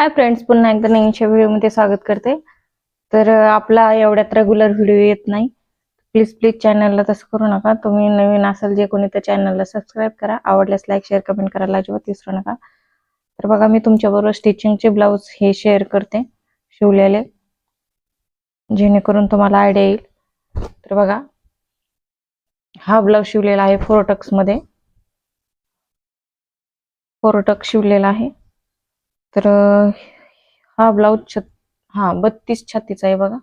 Hi friends पुन्हा एकदा नवीनच्या व्हिडिओमध्ये स्वागत करते. तर आपला एवढ्यात रेग्युलर व्हिडिओ येत नाही. प्लीज प्लीज चॅनलला तसं करू नका. तुम्ही नवीन असाल जे कोणी त्या चॅनलला सबस्क्राईब करा. आवडल्यास लाईक शेअर कमेंट करायला अजिबात विसरू नका. तर बघा मी तुमच्याबरोबर स्टिचिंगचे ब्लाऊज हे शेअर करते. शिवलेले. जेणेकरून तुम्हाला आयडिया येईल. तर बघा हा ब्लाऊज शिवलेला आहे फोरोटक्समध्ये. फोरोटक्स शिवलेला आहे. तर हा ब्लाऊज छत हा बत्तीस छातीचा आहे बघा.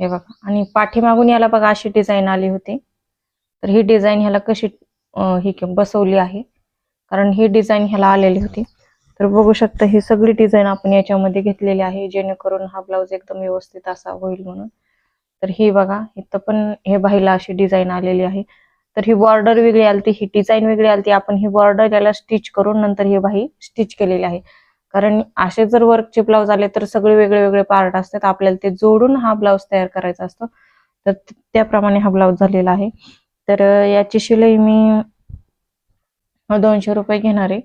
हे बघा. आणि पाठीमागून याला बघा अशी डिझाईन आली होती. तर ही डिझाईन ह्याला कशी ही बसवली आहे. कारण ही डिझाईन ह्याला आलेली होती. तर बघू शकता ही सगळी डिझाईन आपण याच्यामध्ये घेतलेली आहे. जेणेकरून हा ब्लाऊज एकदम व्यवस्थित असा होईल म्हणून. तर ही बघा इथं पण हे बाईला अशी डिझाईन आलेली आहे. तर ही बॉर्डर वेगळी आलती ही डिझाईन वेगळी आलती. आपण ही बॉर्डर याला स्टिच करून नंतर ही बाही स्टिच केलेली आहे. कारण असे जर वर्कचे ब्लाऊज आले तर सगळे वेगळे वेगळे पार्ट असतात. आपल्याला ते जोडून हा ब्लाऊज तयार करायचा असतो. तर त्याप्रमाणे हा ब्लाऊज झालेला आहे. तर याची शिलाई मी दोनशे रुपये घेणार आहे.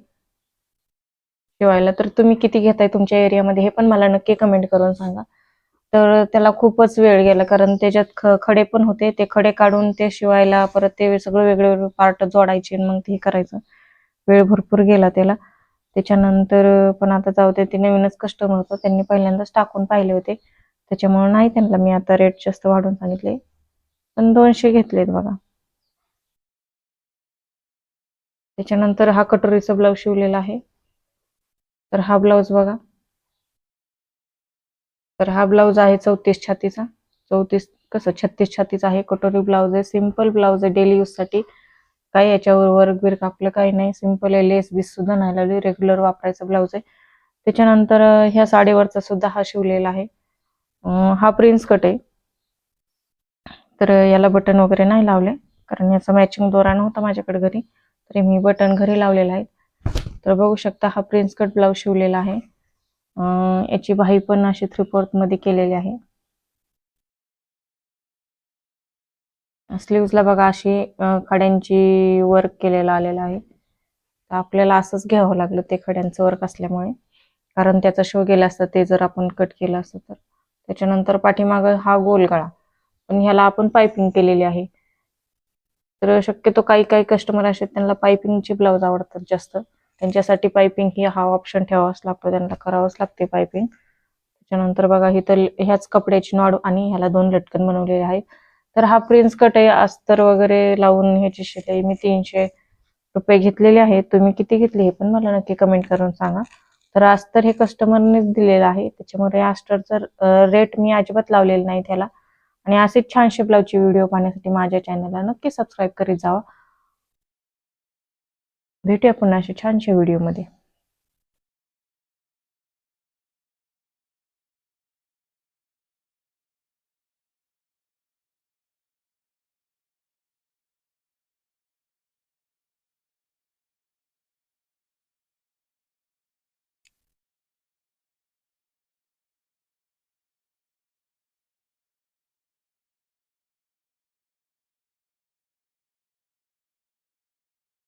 शिवायला तर तुम्ही किती घेताय तुमच्या एरियामध्ये हे पण मला नक्की कमेंट करून सांगा. तर त्याला खूपच वेळ गेला कारण त्याच्यात खडे पण होते. ते खडे काढून ते शिवायला परत ते सगळे वेगळे वेगळे पार्ट जोडायचे आणि मग ते करायचं. वेळ भरपूर गेला त्याला. त्याच्यानंतर पण आता जाऊ दे ते नवीनच कस्टमर होतं त्यांनी पहिल्यांदाच टाकून पाहिले होते. त्याच्यामुळे नाही त्यांना मी आता रेट जास्त वाढून सांगितले. पण दोनशे घेतलेत बघा. त्याच्यानंतर हा कटोरीचा ब्लाऊज शिवलेला आहे. तर हा ब्लाऊज बघा. तर हा ब्लाऊज आहे चौतीस छातीचा. चौतीस कसं? छत्तीस छातीचा आहे. कटोरी ब्लाऊज आहे. सिंपल ब्लाऊज आहे. डेली यूज काय काही याच्यावर वर्क बिर्क आपलं काही नाही. सिंपल आहे लेस बीस सुद्धा नाही लागली. रेग्युलर वापरायचा ब्लाऊज आहे. त्याच्यानंतर ह्या साडीवरचा सुद्धा हा शिवलेला आहे. हा प्रिन्स कट आहे. तर याला बटन वगैरे नाही लावले. कारण याचा मॅचिंग दोरा नव्हता माझ्याकडे घरी. तरी मी बटन घरी लावलेला आहे. तर बघू शकता हा प्रिन्स कट ब्लाऊज शिवलेला आहे. याची बाही पण अशी थ्री फोर्थमध्ये केलेली आहे. स्लीव्सला बघा अशी खड्यांची वर्क केलेला आलेला आहे. तर आपल्याला असंच घ्यावं लागलं ते खड्यांचं वर्क असल्यामुळे. कारण त्याचा शो गेला असता ते जर आपण कट केलं असतं तर. त्याच्यानंतर पाठीमागं हा गोल गळा पण ह्याला आपण पायपिंग केलेली आहे. तर शक्यतो काही काही कस्टमर असे आहेत, त्यांना पायपिंगचे ब्लाऊज आवडतात जास्त. त्यांच्यासाठी पायपिंग ही हा ऑप्शन ठेवावाच लागतो त्यांना करावंच लागते पायपिंग त्याच्यानंतर बघा ही तर ह्याच कपड्याची नॉड आणि ह्याला दोन लटकन बनवलेले आहेत. तर हा प्रिन्स कट आहे अस्तर वगैरे लावून ह्याची शिलाई मी तीनशे रुपये घेतलेले आहे. तुम्ही किती घेतले हे पण मला नक्की कमेंट करून सांगा. तर अस्तर हे कस्टमरनेच दिलेलं आहे. त्याच्यामुळे अस्टरचा रेट मी अजिबात लावलेला नाही त्याला. आणि असेच छानशे ब्लाऊजचे व्हिडिओ पाहण्यासाठी माझ्या चॅनलला नक्की सबस्क्राईब करीत जावा. भेटूया पुन्हा अशा छानशे व्हिडिओमध्ये